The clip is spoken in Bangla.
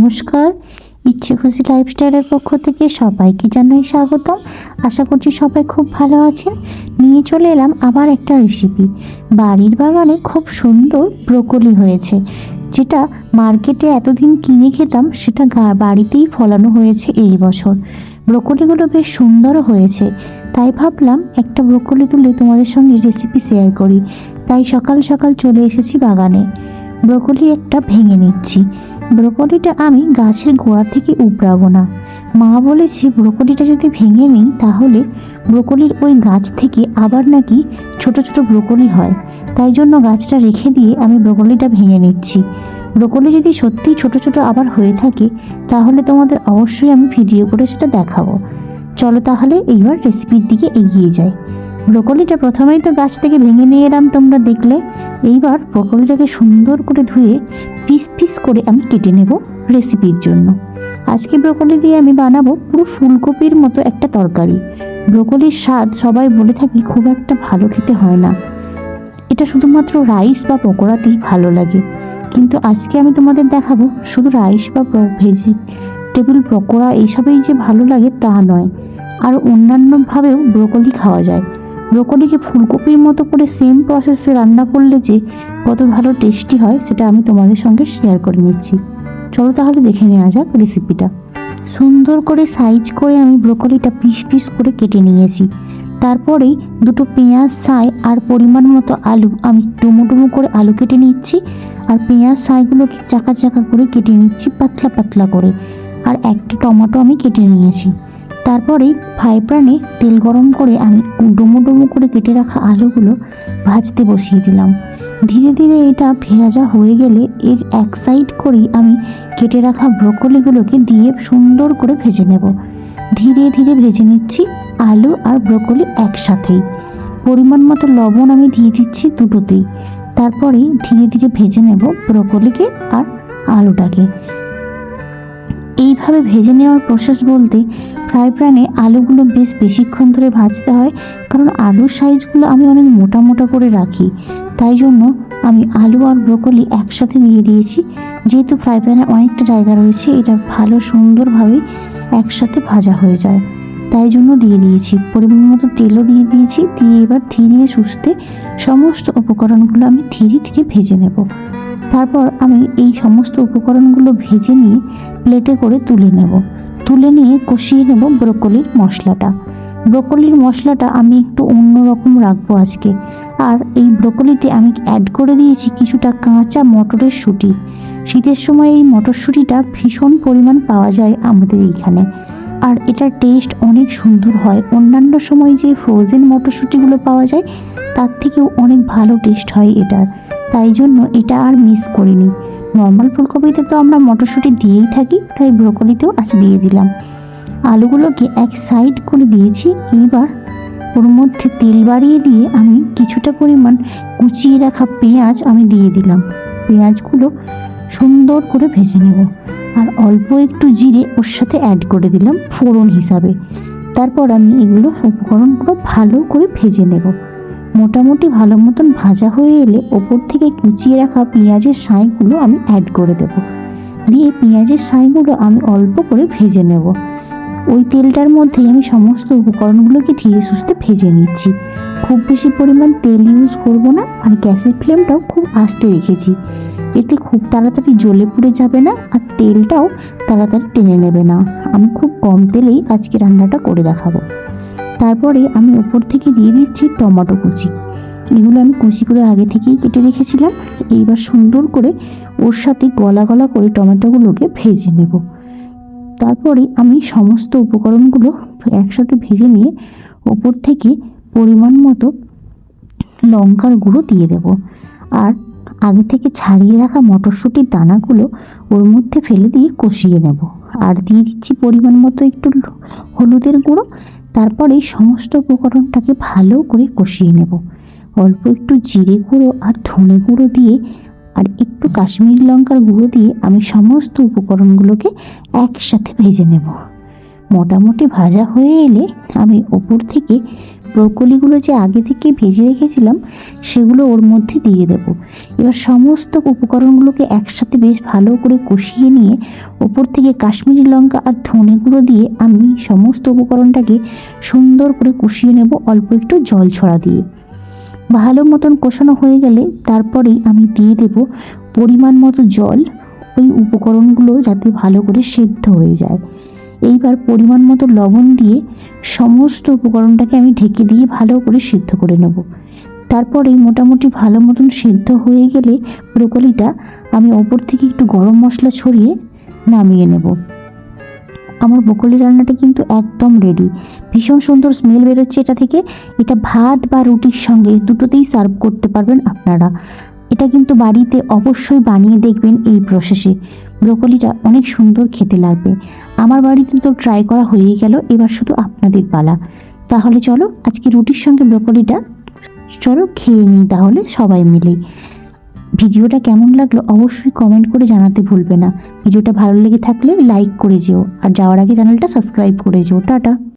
নমস্কার। ইচ্ছে খুশি লাইফস্টাইলের পক্ষ থেকে সবাইকে জানাই স্বাগতম। আশা করছি সবাই খুব ভালো আছেন। নিয়ে চলে এলাম আবার একটা রেসিপি বাড়ির বাগানে খুব সুন্দর ব্রোকলি হয়েছে, যেটা মার্কেটে এতদিন কিনে খেতাম, সেটা বাড়িতেই ফলানো হয়েছে এই বছর। ব্রোকলিগুলো বেশ সুন্দরও হয়েছে। তাই ভাবলাম একটা ব্রোকলি তুলে তোমাদের সঙ্গে রেসিপি শেয়ার করি। তাই সকাল সকাল চলে এসেছি বাগানে। ব্রোকলি একটা ভেঙে নিচ্ছি। ব্রোকলিটা আমি গাছের গোড়া থেকে উবড়াবো না। মা বলেছে, ব্রোকলিটা যদি ভেঙে নিই, তাহলে ব্রোকলির ওই গাছ থেকে আবার নাকি ছোট ছোট ব্রোকলি হয়। তাই জন্য গাছটা রেখে দিয়ে আমি ব্রোকলিটা ভেঙে নিচ্ছি। ব্রোকলি যদি সত্যিই ছোট ছোট আবার হয়ে থাকে, তাহলে তোমাদের অবশ্যই আমি ভিডিও করে সেটা দেখাবো। চলো তাহলে এইবার রেসিপির দিকে এগিয়ে যাই। ব্রোকলিটা প্রথমেই তো গাছ থেকে ভেঙে নিয়ে এলাম তোমরা দেখলে। এইবার ব্রোকলিটাকে সুন্দর করে ধুয়ে পিস পিস করে আমি কেটে নেব রেসিপির জন্য। আজকে ব্রোকলি দিয়ে আমি বানাবো পুরো ফুলকপির মতো একটা তরকারি। ব্রোকলির স্বাদ সবাই বলে থাকি খুব একটা ভালো খেতে হয় না। এটা শুধুমাত্র রাইস বা পকোড়াতেই ভালো লাগে। কিন্তু আজকে আমি তোমাদের দেখাবো শুধু রাইস বা ভেজি টেবিল পকোড়া এইসবেই যে ভালো লাগে তা নয়। আর অন্যান্যভাবেও ব্রোকলি খাওয়া যায়। ব্রোকলিকে ফুলকপির মতো করে সেম প্রসেসে রান্না করলে যে কত ভালো টেস্টি হয়, সেটা আমি তোমাদের সঙ্গে শেয়ার করে নিচ্ছি। চলো তাহলে দেখে নেওয়া যাক রেসিপিটা সুন্দর করে সাইজ করে আমি ব্রোকলিটা পিস পিস করে কেটে নিয়েছি। তারপরেই দুটো পেঁয়াজ, ছাই আর পরিমাণ মতো আলু আমি ডুমো ডুমো করে আলু কেটে নিচ্ছি আর পেঁয়াজ, ছাইগুলোকে চাকা চাকা করে কেটে নিচ্ছি পাতলা পাতলা করে। আর একটা টমেটো আমি কেটে নিয়েছি। তারপরেই ফ্রাই প্যানে তেল গরম করে আমি ডুমো ডুমো করে কেটে রাখা আলুগুলো ভাজতে বসিয়ে দিলাম। ধীরে ধীরে এটা ভেজা হয়ে গেলে এর এক সাইড করেই আমি কেটে রাখা ব্রোকলিগুলোকে দিয়ে সুন্দর করে ভেজে নেব। ধীরে ধীরে ভেজে নিচ্ছি আলু আর ব্রোকলি একসাথেই। পরিমাণ মতো লবণ আমি দিয়ে দিচ্ছি দুটোতেই। তারপরেই ধীরে ধীরে ভেজে নেব ব্রোকলিকে আর আলুটাকে। এইভাবে ভেজে নেওয়ার প্রসেস বলতে ফ্রাই প্যানে আলুগুলো বেশ বেশিক্ষণ ধরে ভাজতে হয়, কারণ আলুর সাইজগুলো আমি অনেক মোটা মোটা করে রাখি। তাই জন্য আমি আলু আর ব্রোকলি একসাথে দিয়ে দিয়েছি। যেহেতু ফ্রাই প্যানে অনেকটা জায়গা রয়েছে, এটা ভালো সুন্দরভাবে একসাথে ভাজা হয়ে যায়। তাই জন্য দিয়ে দিয়েছি। পরিমাণ মতো তেলও দিয়ে দিয়েছি। দিয়ে এবার ধীরে সুস্থে সমস্ত উপকরণগুলো আমি ধীরে ধীরে ভেজে নেব। তারপর আমি এই সমস্ত উপকরণগুলো ভেজে নিয়ে প্লেটে করে তুলে নেব। তুলে নিয়ে কষিয়ে নেব ব্রোকলির মশলাটা। ব্রোকলির মশলাটা আমি একটু অন্যরকম রাখব আজকে। আর এই ব্রোকলিতে আমি অ্যাড করে দিয়েছি কিছুটা কাঁচা মটরের শুঁটি শীতের সময় এই মটরশুঁটিটা ভীষণ পরিমাণ পাওয়া যায় আমাদের এইখানে। আর এটার টেস্ট অনেক সুন্দর হয়। অন্যান্য সময় যে ফ্রোজেন মটরশুঁটিগুলো পাওয়া যায়, তার থেকেও অনেক ভালো টেস্ট হয় এটার। তাই জন্য এটা আর মিস করিনি। নর্মাল ফুলকপিতে তো আমরা মটরশুঁটি দিয়েই থাকি, তাই ব্রোকলিতেও আজ দিয়ে দিলাম। আলুগুলোকে এক সাইড করে দিয়েছি এইবার ওর মধ্যে তেল বাড়িয়ে দিয়ে আমি কিছুটা পরিমাণ কুচিয়ে রাখা পেঁয়াজ আমি দিয়ে দিলাম। পেঁয়াজগুলো সুন্দর করে ভেজে নেব। আর অল্প একটু জিরে ওর সাথে অ্যাড করে দিলাম ফোড়ন হিসাবে। তারপর আমি এগুলো উপকরণগুলো ভালো করে ভেজে নেব। মোটামুটি ভালো মতন ভাজা হয়ে এলে ওপর থেকে কুচিয়ে রাখা পেঁয়াজের সাঁইগুলো আমি অ্যাড করে দেব। দিয়ে পেঁয়াজের সাঁইগুলো আমি অল্প করে ভেজে নেব। ওই তেলটার মধ্যেই আমি সমস্ত উপকরণগুলোকে ধীরে সুস্থে ভেজে নিচ্ছি। খুব বেশি পরিমাণ তেল ইউজ করব না আর গ্যাসের ফ্লেমটাও খুব আস্তে রেখেছি। এতে খুব তাড়াতাড়ি জ্বলে পুড়ে যাবে না আর তেলটাও তাড়াতাড়ি টেনে নেবে না। আমি খুব কম তেলেই আজকে রান্নাটা করে দেখাবো। তারপরে আমি ওপর থেকে দিয়ে দিচ্ছি টমেটো কুচি। এগুলো আমি কুচি করে আগে থেকেই কেটে রেখেছিলাম। এইবার সুন্দর করে ওর সাথে গলা গলা করে টমেটোগুলোকে ভেজে নেব। তারপরে আমি সমস্ত উপকরণগুলো একসাথে ভেজে নিয়ে ওপর থেকে পরিমাণ মতো লঙ্কার গুঁড়ো দিয়ে দেব। আর আগে থেকে ছাড়িয়ে রাখা মটরশুঁটির দানাগুলো ওর মধ্যে ফেলে দিয়ে কষিয়ে নেব। আর দিয়ে দিচ্ছি পরিমাণ মতো একটু হলুদের গুঁড়ো। তারপরে সমস্ত উপকরণটাকে ভালো করে কষিয়ে নেব। অল্প একটু জিরে গুঁড়ো আর ধনে গুঁড়ো দিয়ে আর একটু কাশ্মীরি লঙ্কার গুঁড়ো দিয়ে আমি সমস্ত উপকরণগুলোকে একসাথে ভেজে নেব। মোটামুটি ভাজা হয়ে এলে আমি ওপর থেকে ব্রোকলিগুলো যে আগে থেকে ভেজে রেখেছিলাম, সেগুলো ওর মধ্যে দিয়ে দেব। এবার সমস্ত উপকরণগুলোকে একসাথে বেশ ভালো করে কষিয়ে নিয়ে ওপর থেকে কাশ্মীরি লঙ্কা আর ধনে গুঁড়ো দিয়ে আমি সমস্ত উপকরণটাকে সুন্দর করে কষিয়ে নেব অল্প একটু জল ছড়া দিয়ে। ভালো মতন কষানো হয়ে গেলে তারপরেই আমি দিয়ে দেব পরিমাণ মতো জল ওই উপকরণগুলো যাতে ভালো করে সেদ্ধ হয়ে যায়। এইবার পরিমাণ মতো লবণ দিয়ে সমস্ত উপকরণটাকে আমি ঢেকে দিয়ে ভালো করে সিদ্ধ করে নেব। তারপরে মোটামুটি ভালো মতন সিদ্ধ হয়ে গেলে ব্রোকলিটা আমি ওপর থেকে একটু গরম মশলা ছড়িয়ে নামিয়ে নেব। আমার ব্রোকলি রান্নাটা কিন্তু একদম রেডি ভীষণ সুন্দর স্মেল বেরোচ্ছে এটা থেকে। এটা ভাত বা রুটির সঙ্গে দুটোতেই সার্ভ করতে পারবেন আপনারা। এটা কিন্তু বাড়িতে অবশ্যই বানিয়ে দেখবেন এই প্রসেসে ব্রোকলিটা অনেক সুন্দর খেতে লাগবে। আমার বাড়িতে তো ট্রাই করা হয়েই গেল, এবার শুধু আপনাদের পালা। তাহলে চলো, আজকে রুটির সঙ্গে ব্রোকলিটা চলো খেয়ে নিই তাহলে সবাই মিলে। ভিডিওটা কেমন লাগল অবশ্যই কমেন্ট করে জানাতে ভুলবে না। ভিডিওটা ভালো লেগে থাকলে লাইক করে যেও, আর যাওয়ার আগে চ্যানেলটা সাবস্ক্রাইব করে যেও। টাটা।